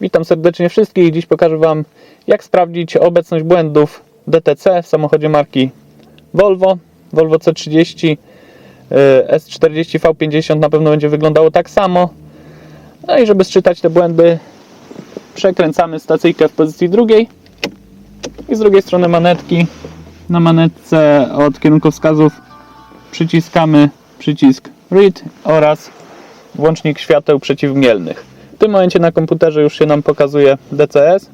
Witam serdecznie wszystkich. Dziś pokażę Wam, jak sprawdzić obecność błędów DTC w samochodzie marki Volvo. Volvo C30 e, S40 V50 na pewno będzie wyglądało tak samo. No i żeby sczytać te błędy, przekręcamy stacyjkę w pozycji drugiej i z drugiej strony manetki. Na manetce od kierunkowskazów przyciskamy przycisk Read oraz włącznik świateł przeciwmielnych. Tym momencie na komputerze już się nam pokazuje DCS.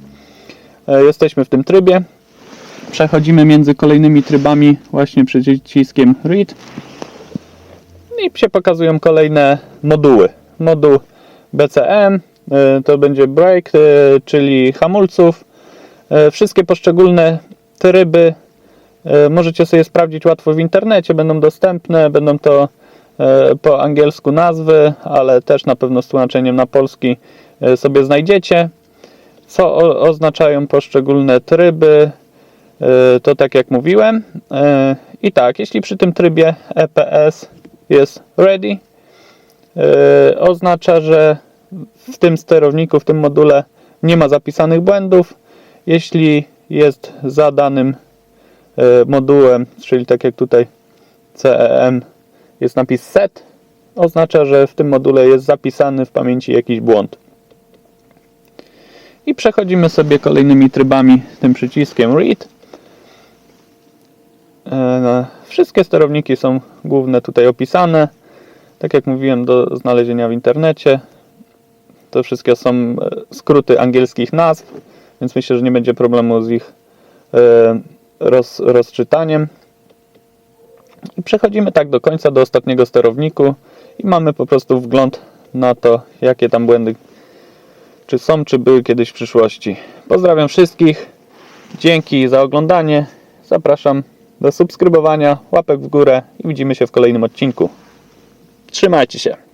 E, Jesteśmy w tym trybie. Przechodzimy między kolejnymi trybami właśnie przyciskiem Read. I się pokazują kolejne moduły. Moduł BCM e, to będzie brake, czyli hamulców. E, Wszystkie poszczególne tryby możecie sobie sprawdzić łatwo w internecie, będą dostępne, będą to po angielsku nazwy, ale też na pewno z tłumaczeniem na polski e, sobie znajdziecie. Co oznaczają poszczególne tryby, e, to tak jak mówiłem. E, I tak, jeśli przy tym trybie EPS jest ready, e, oznacza, że w tym sterowniku, w tym module nie ma zapisanych błędów. Jeśli jest za danym e, modułem, czyli tak jak tutaj CEM jest napis set, oznacza, że w tym module jest zapisany w pamięci jakiś błąd. I przechodzimy sobie kolejnymi trybami tym przyciskiem read. E, Wszystkie sterowniki są główne tutaj opisane. Tak jak mówiłem, do znalezienia w internecie. To wszystkie są e, skróty angielskich nazw, więc myślę, że nie będzie problemu z ich e, roz, rozczytaniem. Przechodzimy tak do końca, do ostatniego sterowniku i mamy po prostu wgląd na to, jakie tam błędy czy są, czy były kiedyś w przyszłości. Pozdrawiam wszystkich. Dzięki za oglądanie. Zapraszam do subskrybowania, łapek w górę i widzimy się w kolejnym odcinku. Trzymajcie się.